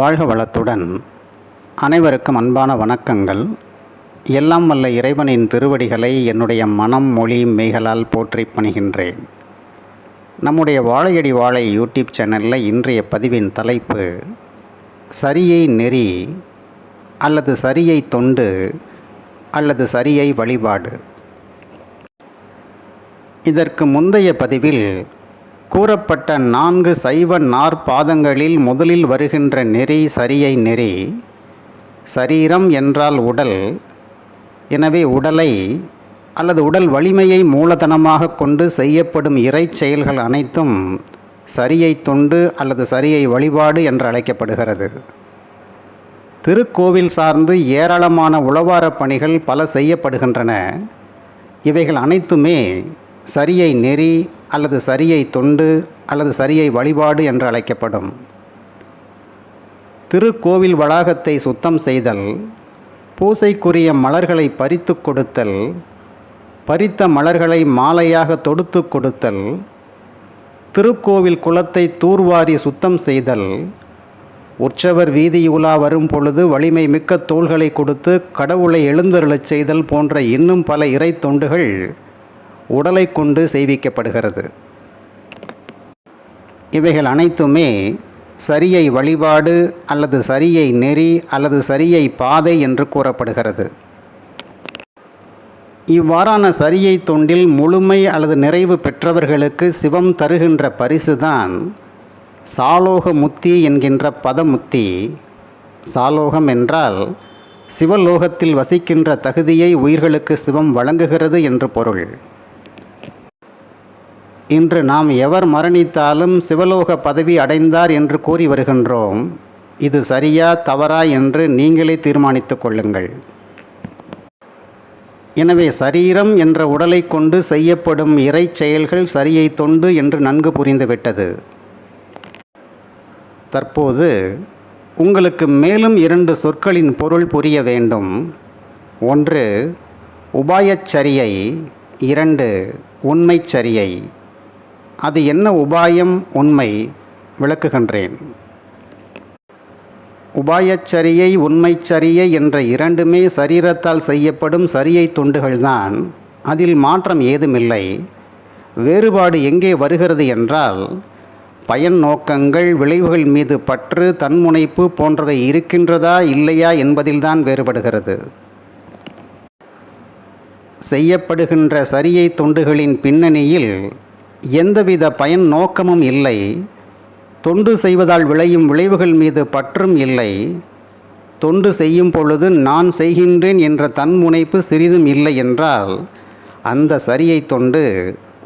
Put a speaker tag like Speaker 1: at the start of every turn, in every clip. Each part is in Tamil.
Speaker 1: வாழ்க வளத்துடன். அனைவருக்கும் அன்பான வணக்கங்கள். எல்லாம் வல்ல இறைவனின் திருவடிகளை என்னுடைய மனம் மொழி மெய்களால் போற்றி பணிகின்றேன். நம்முடைய வாழையடி வாழை யூடியூப் சேனலில் இன்றைய பதிவின் தலைப்பு சரியை நெறி அல்லது சரியை தொண்டு அல்லது சரியை வழிபாடு. இதற்கு முந்தைய பதிவில் கூறப்பட்ட நான்கு சைவ நாற்பாதங்களில் முதலில் வருகின்ற நெறி சரியை நெறி சரீரம் என்றால் உடல். எனவே உடலை அல்லது உடல் வலிமையை மூலதனமாக கொண்டு செய்யப்படும் இறை செயல்கள் அனைத்தும் சரியை தொண்டு அல்லது சரியை வழிபாடு என்று அழைக்கப்படுகிறது. திருக்கோவில் சார்ந்து ஏராளமான உளவார பணிகள் பல செய்யப்படுகின்றன. இவைகள் அனைத்துமே சரியை நெறி அல்லது சரியை தொண்டு அல்லது சரியை வழிபாடு என்று அழைக்கப்படும். திருக்கோவில் வளாகத்தை சுத்தம் செய்தல் பூசைக்குரிய மலர்களை பறித்து கொடுத்தல் பறித்த மலர்களை மாலையாக தொடுத்து கொடுத்தல் திருக்கோவில் குளத்தை தூர்வாரி சுத்தம் செய்தல் உற்சவர் வீதி உலா வரும் பொழுது வலிமை மிக்க தோள்களை கொடுத்து கடவுளை எழுந்தருளச் செய்தல் போன்ற இன்னும் பல இறை தொண்டுகள் உடலை கொண்டு செய்விக்கப்படுகிறது. இவைகள் அனைத்துமே சரியை வழிபாடு அல்லது சரியை நெறி அல்லது சரியை பாதை என்று கூறப்படுகிறது. இவ்வாறான சரியை தொண்டில் முழுமை அல்லது நிறைவு பெற்றவர்களுக்கு சிவம் தருகின்ற பரிசுதான் சாலோக முத்தி என்கின்ற பதமுத்தி. சாலோகம் என்றால் சிவலோகத்தில் வசிக்கின்ற தகுதியை உயிர்களுக்கு சிவம் வழங்குகிறது என்று பொருள். இன்று நாம் எவர் மரணித்தாலும் சிவலோக பதவி அடைந்தார் என்று கூறி வருகின்றோம். இது சரியா தவறா என்று நீங்களே தீர்மானித்து கொள்ளுங்கள். எனவே சரீரம் என்ற உடலை கொண்டு செய்யப்படும் இறை செயல்கள் சரியை தொண்டு என்று நன்கு புரிந்துவிட்டது. தற்போது உங்களுக்கு மேலும் இரண்டு சொற்களின் பொருள் புரிய வேண்டும். ஒன்று உபாயச்சரியை. இரண்டு உண்மைச்சரியை. அது என்ன உபாயம் உண்மை விளக்குகின்றேன். உபாயச்சரியை உண்மைச்சரியை என்ற இரண்டுமே சரீரத்தால் செய்யப்படும் சரியை துண்டுகள்தான். அதில் மாற்றம் ஏதுமில்லை. வேறுபாடு எங்கே வருகிறது என்றால் பயன் நோக்கங்கள் விளைவுகள் மீது பற்று தன்முனைப்பு போன்றவை இருக்கின்றதா இல்லையா என்பதில்தான் வேறுபடுகிறது. செய்யப்படுகின்ற சரியை தொண்டுகளின் பின்னணியில் எந்தவித பயன் நோக்கமும் இல்லை. தொண்டு செய்வதால் விளையும் விளைவுகள் மீது பற்றும் இல்லை. தொண்டு செய்யும் பொழுது நான் செய்கின்றேன் என்ற தன்முனைப்பு சிறிதும் இல்லை என்றால் அந்த சரியை தொண்டு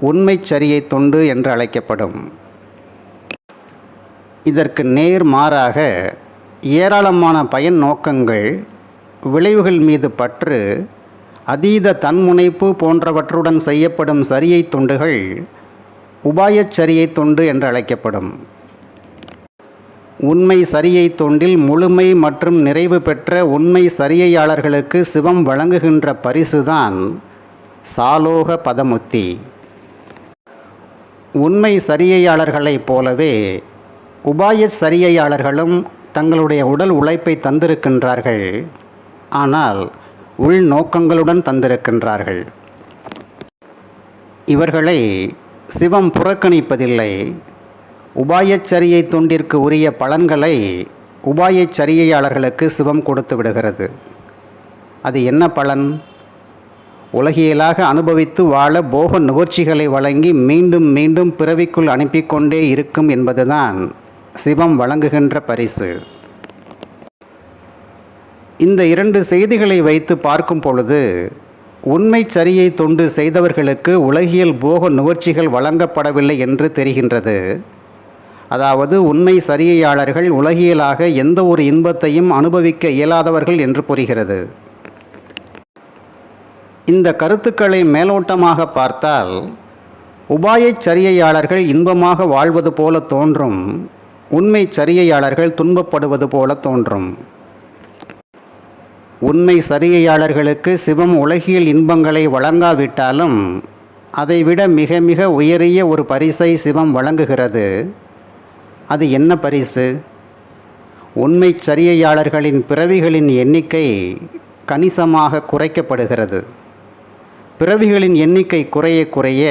Speaker 1: உண்மை சரியை தொண்டு என்று அழைக்கப்படும். இதற்கு நேர் மாறாக ஏராளமான பயன் நோக்கங்கள் விளைவுகள் மீது பற்று அதீத தன்முனைப்பு போன்றவற்றுடன் செய்யப்படும் சரியை தொண்டுகள் உபாயச்சரியை தொண்டு என்று அழைக்கப்படும் உண்மை சரியை தொண்டில் முழுமை மற்றும் நிறைவு பெற்ற உண்மை சரியையாளர்களுக்கு சிவம் வழங்குகின்ற பரிசுதான் சாலோக பதமுத்தி. உண்மை சரியையாளர்களைப் போலவே உபாய சரியையாளர்களும் தங்களுடைய உடல் உழைப்பை தந்திருக்கின்றார்கள். ஆனால் உள் நோக்கங்களுடன் தந்திருக்கின்றார்கள். இவர்களை சிவம் புறக்கணிப்பதில்லை. உபாயச்சரியை தொண்டிற்கு உரிய பலன்களை உபாயச்சரியையாளர்களுக்கு சிவம் கொடுத்து விடுகிறது. அது என்ன பலன்? உலகியலாக அனுபவித்து வாழ போக நுகர்ச்சிகளை வழங்கி மீண்டும் மீண்டும் பிறவிக்குள் அனுப்பிக்கொண்டே இருக்கும் என்பதுதான் சிவம் வழங்குகின்ற பரிசு. இந்த இரண்டு செய்திகளை வைத்து பார்க்கும் பொழுது உண்மை சரியை தொண்டு செய்தவர்களுக்கு உலகியல் போக நுகர்ச்சிகள் வழங்கப்படவில்லை என்று தெரிகின்றது. அதாவது உண்மை சரியையாளர்கள் உலகியலாக எந்த ஒரு இன்பத்தையும் அனுபவிக்க இயலாதவர்கள் என்று புரிகிறது. இந்த கருத்துக்களை மேலோட்டமாக பார்த்தால் உபாயச் சரியையாளர்கள் இன்பமாக வாழ்வது போல தோன்றும் உண்மை சரியையாளர்கள் துன்பப்படுவது போல தோன்றும். உண்மை சரியையாளர்களுக்கு சிவம் உலகியல் இன்பங்களை வழங்காவிட்டாலும் அதைவிட மிக மிக உயரிய ஒரு பரிசை சிவம் வழங்குகிறது. அது என்ன பரிசு? உண்மை சரியையாளர்களின் பிறவிகளின் எண்ணிக்கை கணிசமாக குறைக்கப்படுகிறது. பிறவிகளின் எண்ணிக்கை குறைய குறைய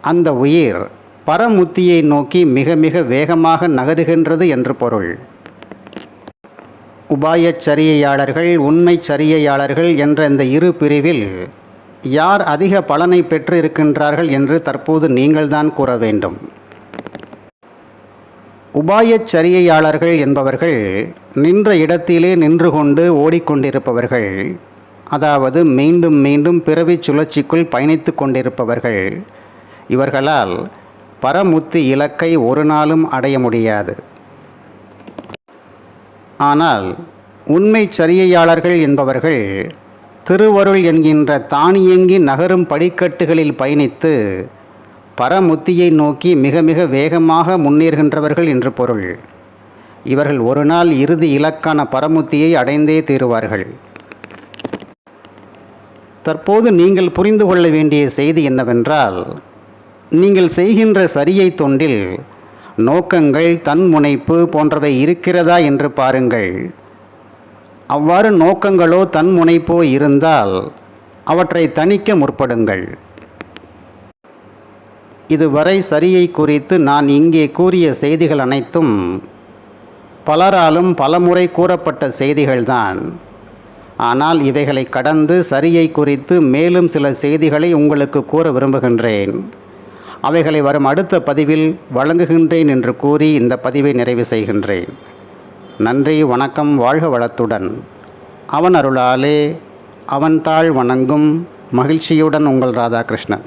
Speaker 1: அந்த உயிர் பரமுத்தியை நோக்கி மிக மிக வேகமாக நகருகின்றது என்று பொருள். உபாயச் சரியையாளர்கள் உண்மை சரியையாளர்கள் என்ற இந்த இரு பிரிவில் யார் அதிக பலனை பெற்று இருக்கின்றார்கள் என்று தற்போது நீங்கள்தான் கூற வேண்டும். உபாயச் சரியையாளர்கள் என்பவர்கள் நின்ற இடத்திலே நின்று கொண்டு ஓடிக்கொண்டிருப்பவர்கள் அதாவது மீண்டும் மீண்டும் பிறவிச் சுழற்சிக்குள் பயணித்து கொண்டிருப்பவர்கள். இவர்களால் பரமுத்தி இலக்கை ஒரு நாளும் அடைய முடியாது. ஆனால் உண்மை சரியையாளர்கள் என்பவர்கள் திருவருள் என்கின்ற தானியங்கி நகரும் படிக்கட்டுகளில் பயணித்து பரமுத்தியை நோக்கி மிக மிக வேகமாக முன்னேறுகின்றவர்கள் என்று பொருள். இவர்கள் ஒரு நாள் இறுதி இலக்கான பரமுத்தியை அடைந்தே தீருவார்கள். தற்போது நீங்கள் புரிந்து கொள்ள வேண்டிய செய்தி என்னவென்றால் நீங்கள் செய்கின்ற சரியை தொண்டில் நோக்கங்கள் தன்முனைப்பு போன்றவை இருக்கிறதா என்று பாருங்கள். அவ்வாறு நோக்கங்களோ தன்முனைப்போ இருந்தால் அவற்றை தணிக்க முற்படுங்கள். இதுவரை சரியை குறித்து நான் இங்கே கூறிய செய்திகள் அனைத்தும் பலராலும் பலமுறை கூறப்பட்ட செய்திகள்தான். ஆனால் இவைகளை கடந்து சரியை குறித்து மேலும் சில செய்திகளை உங்களுக்கு கூற விரும்புகின்றேன். அவைகளை வரும் அடுத்த பதிவில் வழங்குகின்றேன் என்று கூறி இந்த பதிவை நிறைவு செய்கின்றேன். நன்றி வணக்கம் வாழ்க வளத்துடன். அவன் அருளாலே அவன் தாழ் வணங்கும் மகிழ்ச்சியுடன் உங்கள் ராதாகிருஷ்ணன்.